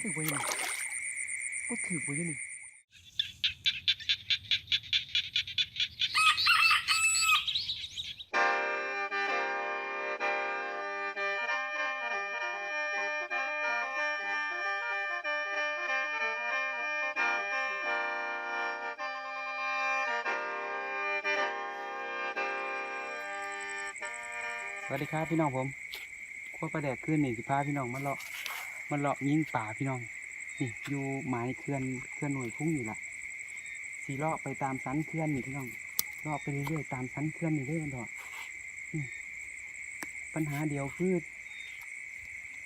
ถือไว้นี่ก็ถือไว้นี่สวัสดีครับพี่น้องผมขั้วปลาแดกขึ้นนี่สิพาพี่น้องมาเลาะ มาเลาะยิงป่าพี่น้อง นี่อยู่ไม้เขื่อนเขื่อนหน่วยพุ่งนี่ละสีเลาะไปตามสันเขื่อนนี่พี่น้องเลาะไปเรื่อยๆตามสันเขื่อนนี่เรื่อยๆดอกนี่ปัญหาเดียวคือ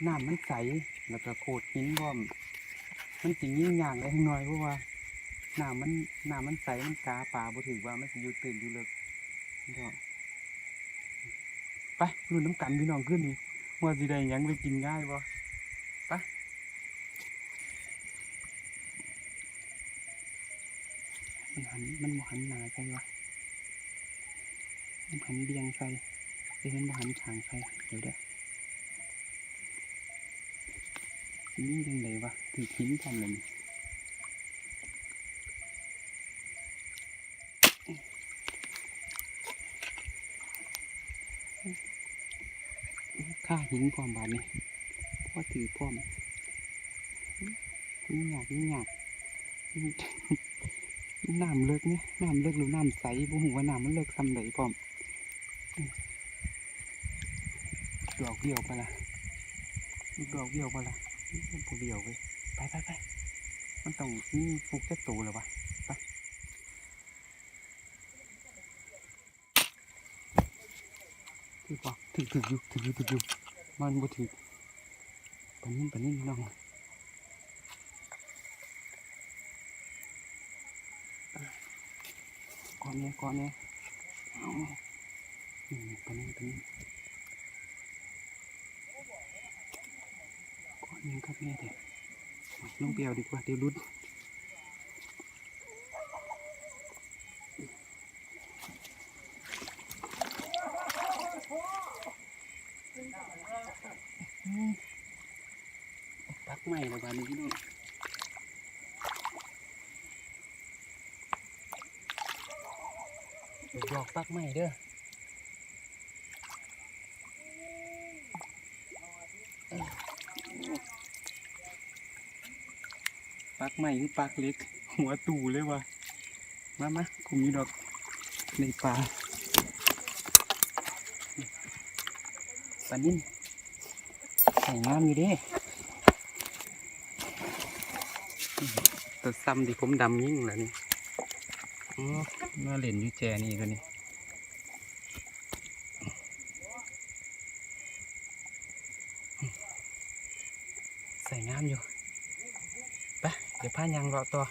น้ำมันใสแล้วก็โขดหินบ่อมมันสิยิ่งอย่างเลยหน่อยเพราะว่าน้ำมันน้ำมันใสมันกาป่าบ่ถือว่ามันสิอยู่ตื่นอยู่เลิกดอกไปรุ่นน้ำกันพี่น้องขึ้นนี่ว่าสิได้ยังไปกินง่ายบ่ ไปมันหันมันหันหนาใช่ปะมันหันเบียงใส่เอ้ยมันหันขางใส่เดี๋ยวเด้อนี่ยังไงวะถือหินทำเลยนี่ค่าหินพร้อมบาดนี้ พอถือพร้อมนี่หยาบนี่หยาบน้ำเลิกเนี่ยน้ำเลิกหรือน้ำใสบ่หูว่าน้ำมันเลิกซ้ำใดพร้อมดอกเบี้ยวไปละดอกเบี้ยวไปละบ่เบี้ยวไปไปไปไปมันต้องมีฟุกแค่ตัวเลยวะไปถือปะถือถืออยู่ถืออยู่ถืออยู่มันบ่ถือ ปานนี้ปนิ่มน้องก่อนเนี้ยก่อนเนี้ยเอาอืมปะนี้ปะนี้ก่อนยังครับแม่เด็กลงเปียวดีกว่าเดี๋ยวรุดอืมปัก ใหม่แล้วบ้านนี้พี่น้องดอกปักใหม่เด้อปักใหม่หรือปักเล็ก หัวตู่เลยวะมามากูมีดอกในป่าปลานิ่นใส่งามอยู่เตัวซ้ำที่ผมดำยิ่งแล้วนี่มาเล่นอยู่แจนี่ตัวนี้ใส่งามอยู่ไปเดี๋ยวพายังรอตัว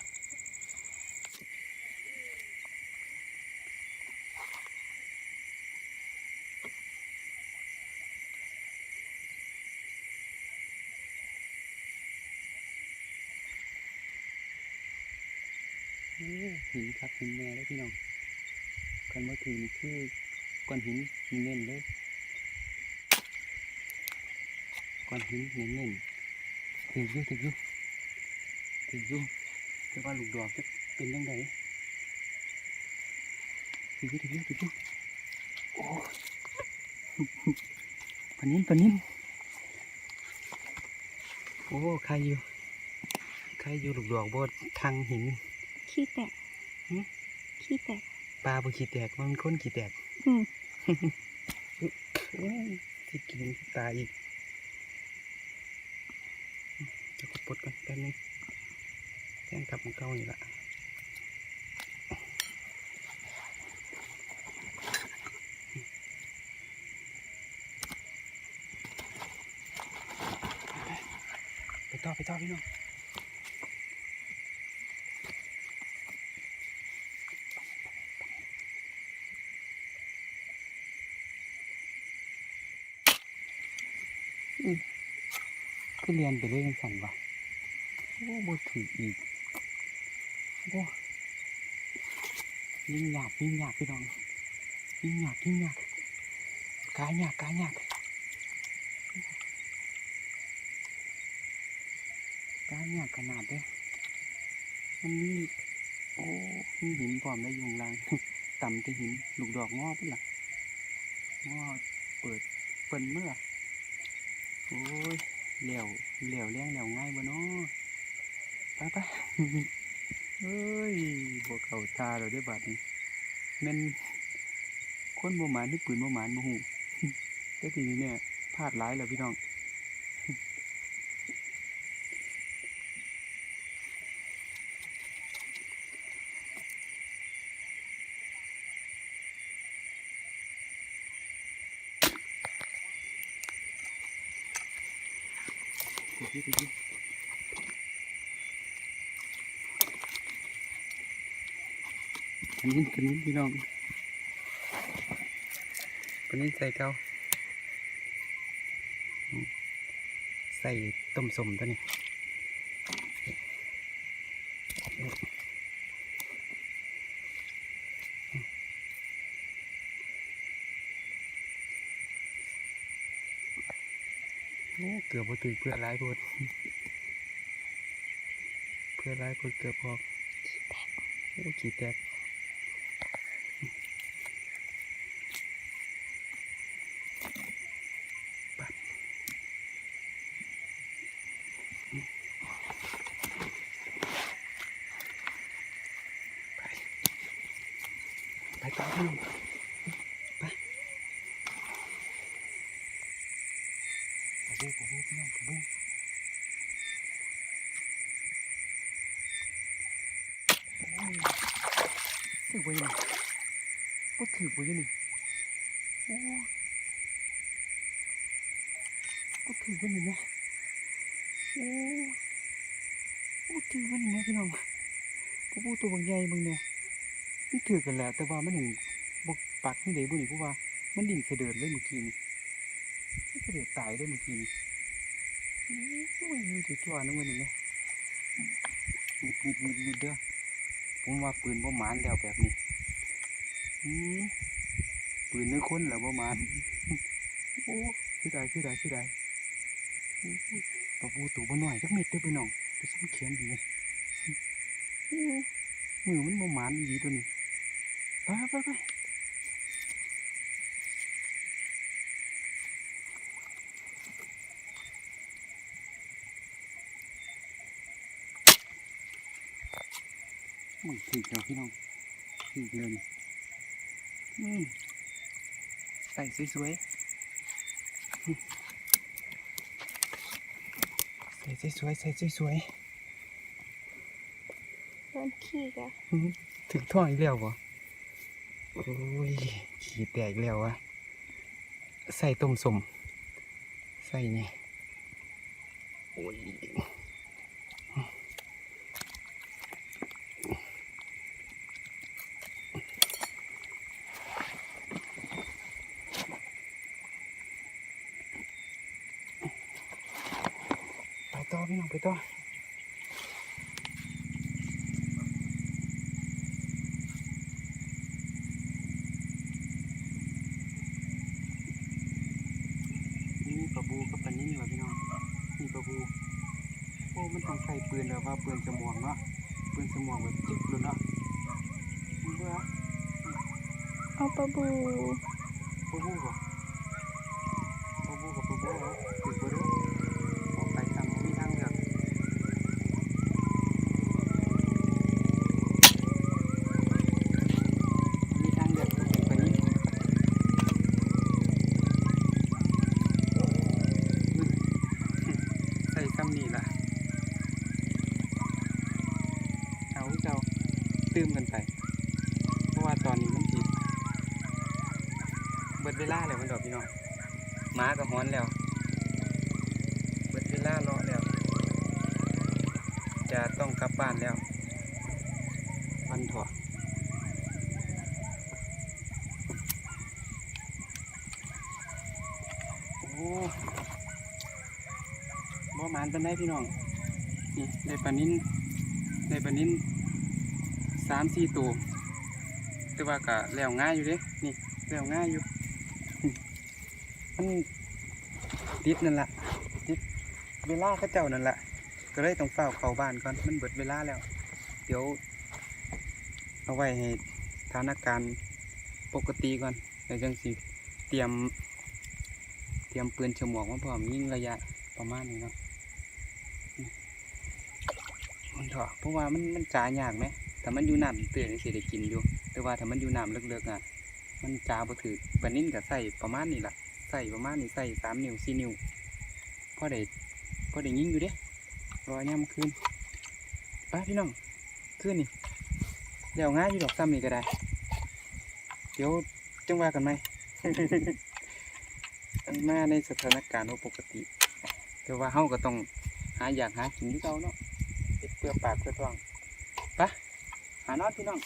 หินครับหินแม่แล้วพี่น้องกันว่าถืนคือก้อนหินเน้นเลยก้อนหินเน้นๆถืออยู่ถืออยู่ถืออยู่แต่ว่าลูกดอกจะเป็นยังไงถืออยู่ถืออยู่ถืออยู่โอ้ปนนินปนินโอ้ใครอยู่ใครอยู่ลูกดอกบดทางหิน ขี้แตกหืมขี้แตกปลาบุขีแตกมันเป็นคนขีแตกอืมโอ้ยที่กินตายอีกจะกดปลดกันแป๊บนึงแจ้งกลับมาเก่านี่ละไปต่อไปต่อพี่น้องก็ เรียนไปเรื่อยสั่นวะโอ้บถืออีกโอ้ยิ่งหยาบยิ่งหยาบพี่น้องยิ่งหยาบยิ่งหยาบกายหยาบกายหยาบกาเนี่ยขนาดเด้มันมีโอ้มีหินพร้อมได้ยู่ข้างลางต่ำแต่หินลูกดอกงอพุ่นล่ะงอเปิดเปิ่นเมื่อโอ้ย เหลวเหลวเลี้ยงเหลวง่ายบ่เนาะไปไปเอ้ยบวเข่าตาเราได้บาดนี้แม่นคนบ่หมานนี่ปืนบ่หมานบ่หูแต่ทีนี้เนี่ยพลาดหลายแล้วพี่น้อง อันนี้อันนี้พี่น้องอันนี้ใส่เกาอืมใส่ต้มสมตัวนี้ เกือบพอถึงเพื่อนร้ายพดเพื่อนร้ายพดเกือบพอกโอ้ขี้แตกไปไปต่อพี่น้องไปกระบูกระบูพี่น้องกระบู ถือไว้นี่ก็ถือไว้นี่โอ้ก็ถือไว้นี่นะโอ้ก็ถือไว้นี่นะพี่น้องพวกผู้ตัวบางใหญ่บางเนี่ยมันถือกันแหละแต่ว่ามันหนึ่งบกปักนี่เดี๋ยวบุนี่เพราะว่ามันดิ่งเสด็จเลยเมื่อกี้นี่มันเสด็จตายเลยเมื่อกี้นี่โอ้ยมันจะจ่อนึกว่านี่นะมิดมิดมิดมิดเด้อ ผมว่าปืนบ่หมานแล้วแบบนี้ปืนเนื้อคนแล้วบ่หมานโอ้ชื่อใดชื่อใดชื่อใดตะปูตัวบ่หน่อยจักเม็ดเด้อพี่น้องไปซ้ำเขียนดีมือมันบ่หมานดีตัวนี้ไปไปไป มันถึกแล้วพี่น้องถึกเลยนี่อืมใส่สวยๆ ใส่สวยๆ ใส่สวยโดนขี้กะๆอื้อถึงท่ออีกแล้วบ่โอ้ย ขี้แตกอีกแล้ววะ ใส่ต้มสม ใส่นี่ โอ้ยไปต่อพี่น้องไปต่อ นี่มีปลาบูกับปลานิ่มว่ะพี่น้องมีปลาบู โอ้ มันต้องใส่ปืนแบบว่าปืนสมองเนาะปืนสมองแบบจิ๊กเลยเนาะมึงเบื่อเอาปลาบูปลาบูบ่ปลาบูกับปลาบูเหรอถือบ่เด้อออกไปทำบ่มีทางเลือกมีทางเลือกก็เป็นปลานิ่ม ใส่ซ้ำนี่ล่ะ เอาเจ้า ตื้มกันไป เพราะว่าตอนนี้มันสิดเบิดเวลาแล้วมันดอกพี่น้องหมากับฮ้อนแล้วเบิดเวลารอแล้ว จะต้องกลับบ้านแล้ววันถอะโอ้บ่หมานเป็นได้พี่น้องนี่ได้ปลานิ้นได้ปลานิ้นามสี่ตัวแต่ว่าก็แล้วง่ายอยู่เด้นี่แล้วง่ายอยู่มันติดนั่นแหละติดเวลาเขาเจ้านั่นแหละก็เลยต้องเฝ้าเข้าบ้านก่อนมันเบิดเวลาแล้ว เดี๋ยว เอาไว้ให้สถานการณ์ปกติก่อนแล้วจังสิเตรียม เตรียมปืนฉมวกมาพร้อมยิงระยะประมาณนี้เนาะมันเถอะเพราะว่ามันมันจ่ายยากไหม แต่มันอยู่น้ำตื่นสิได้กินอยู่ แต่ว่าถ้ามันอยู่น้ำลึกๆอะ มันจาบ่ถือปานนิ้นก็ใส่ประมาณนี้แหละใส่ประมาณนี้ใส่สามนิ้วสี่นิ้วพอได้พอได้ยิงอยู่เด้รอย่ำคืนไปพี่น้องคืนนี่เดี๋ยวง่ายอยู่ดอกซ้ำนี่ก็ได้ เดี๋ยวจังว่ากันไหมมาในสถานการณ์ปกติ แต่ว่าเฮาก็ต้องหาอยากหากินที่เก่าเนาะเฮ็ดเพื่อปากเพื่อท้องไปะ หานอนพี่น้อง